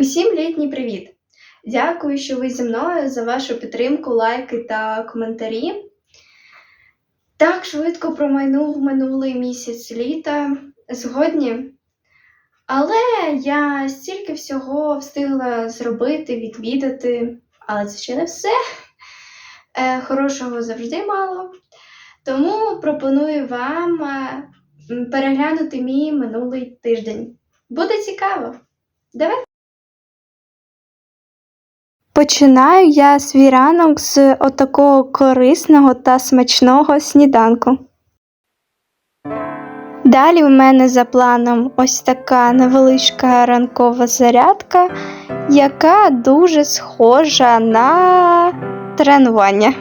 Усім літній привіт! Дякую, що ви зі мною за вашу підтримку, лайки та коментарі. Так швидко промайнув минулий місяць літа сьогодні. Але я стільки всього встигла зробити, відвідати, але це ще не все. Е, Хорошого завжди мало. Тому пропоную вам е, переглянути мій минулий тиждень. Буде цікаво. Давай! Починаю я свій ранок з отакого корисного та смачного сніданку. Далі у мене за планом ось така невеличка ранкова зарядка, яка дуже схожа на тренування.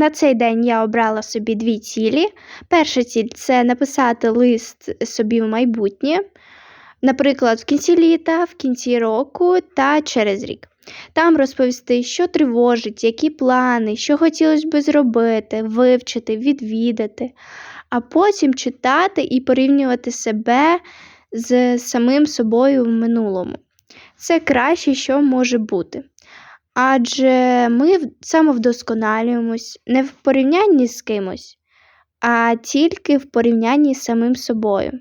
На цей день я обрала собі дві цілі. Перша ціль це написати лист собі в майбутнє, наприклад, в кінці літа, в кінці року та через рік. Там розповісти, що тривожить, які плани, що хотілося би зробити, вивчити, відвідати, а потім читати і порівнювати себе з самим собою в минулому. Це краще, що може бути. Адже ми самовдосконалюємось не в порівнянні з кимось, а тільки в порівнянні з самим собою.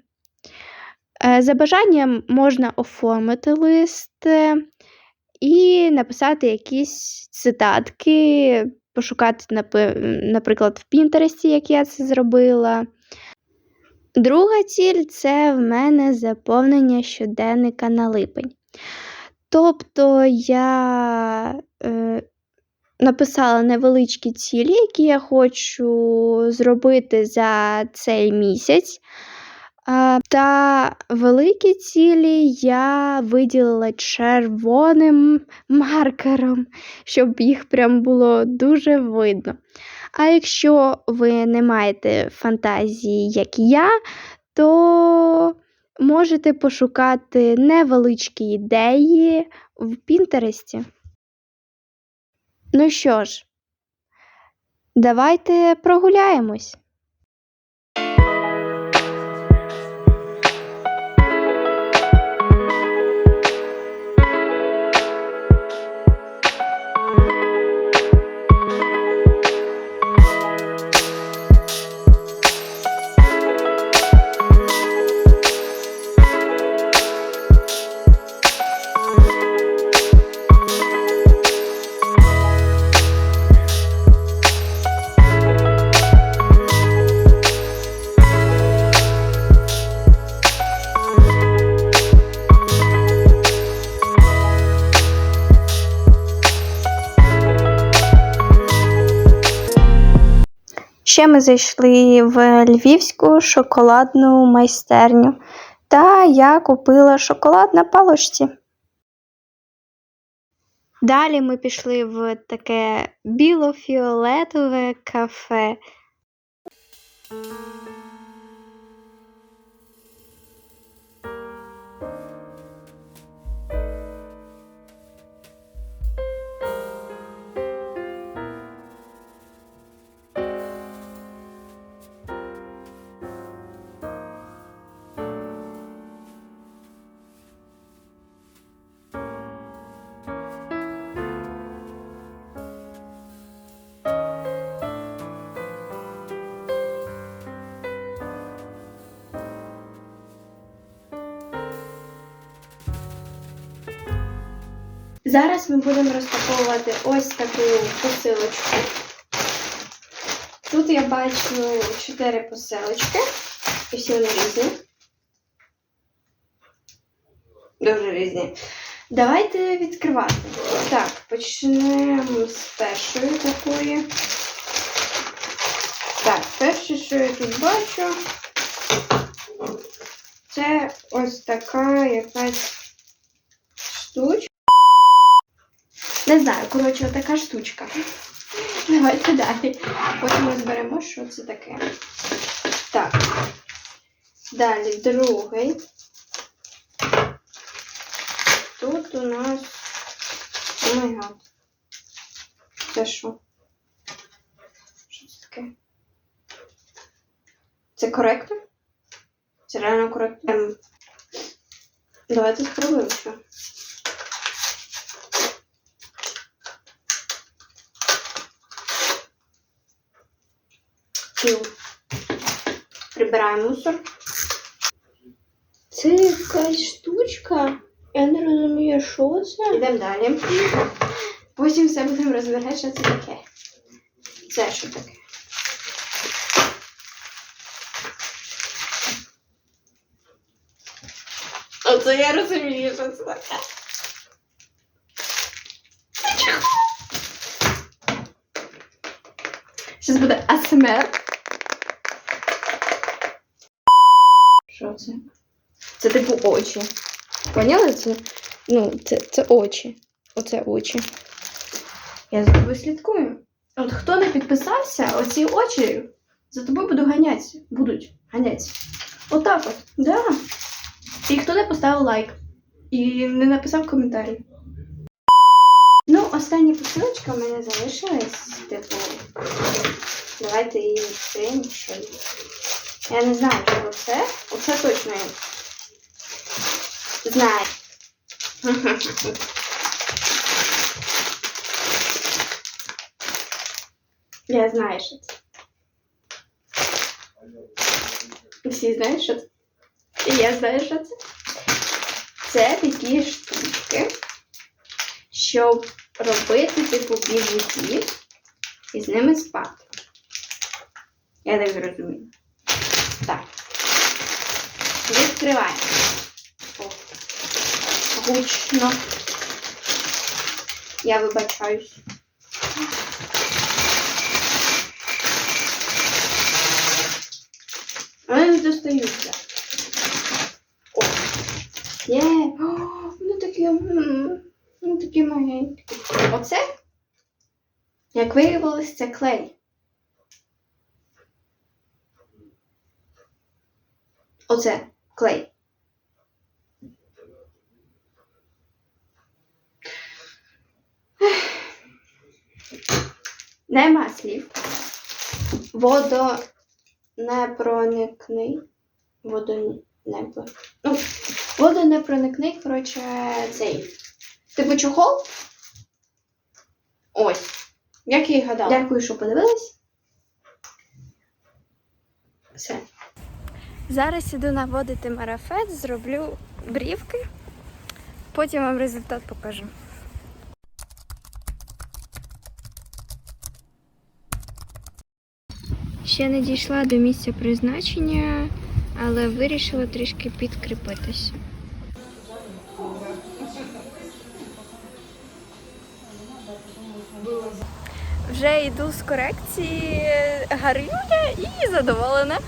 Е, За бажанням можна оформити лист е, і написати якісь цитатки, пошукати, наприклад, в Пінтересті, як я це зробила. Друга ціль це в мене заповнення щоденника на липень. Тобто я е, написала невеличкі цілі, які я хочу зробити за цей місяць. А, та великі цілі я виділила червоним маркером, щоб їх прям було дуже видно. А якщо ви не маєте фантазії, як я, то можете пошукати невеличкі ідеї в Пінтересті. Ну що ж, давайте прогуляємось. Ще ми зайшли в львівську шоколадну майстерню, та я купила шоколад на палочці. Далі ми пішли в таке біло-фіолетове кафе. Зараз ми будемо розпаковувати ось таку посилочку. Тут я бачу чотири посилочки, і всі вони різні. Дуже різні. Давайте відкривати. Так, почнемо з першої такої. Так, перше, що я тут бачу, це ось така якась штучка. Не знаю, коротше, така штучка. Давайте далі. Потім розберемо, що це таке. Так. Далі другий. Тут у нас. О май. Це що? Що це таке? Це коректор? Це реально коректор? Ем, Давайте спробуємо що. Кіл. Прибираємо мусор. Це якась штучка. Я не розумію, що це. Йдемо далі. Потім все будемо розбирати, що це таке. Це що таке? Оце я розумію, що це таке. Зараз буде АСМР. Що це? Це типу очі. Поняли це? Ну, це, це очі. Оце очі. Я за тобою слідкую. От хто не підписався, оці очі за тобою буду ганятися. Будуть ганятися. Отак от. Да. І хто не поставив лайк і не написав коментарі. Ну, остання посилочка в мене залишилась. Типу, давайте її відкриємо. що. Я не знаю, що це. Оце точно я знаю. Я знаю, що це. Всі знають, що це. Я знаю, що це. Це такі штучки, щоб робити типу біжуків і з ними спати. Я так зрозумію. Так. Відкриваємо. Гучно. Я вибачаюсь. Вони не достаються. О. Є. О, ну такі, ну такі маленькі. Оце, як виявилось, це клей. Оце клей. Нема слів. Водонепроникний. Водо не Ну, водонепроникний, коротше, цей. Типу чохол. Ось. Як я і гадала. Дякую, що подивились. Все. Зараз іду наводити марафет, зроблю брівки. Потім вам результат покажу. Ще не дійшла до місця призначення, але вирішила трішки підкріпитись. Вже йду з корекції гарюня і задоволена.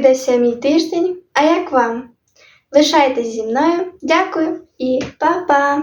Видався мій тиждень. А як вам? Лишайтесь зі мною. Дякую і па-па!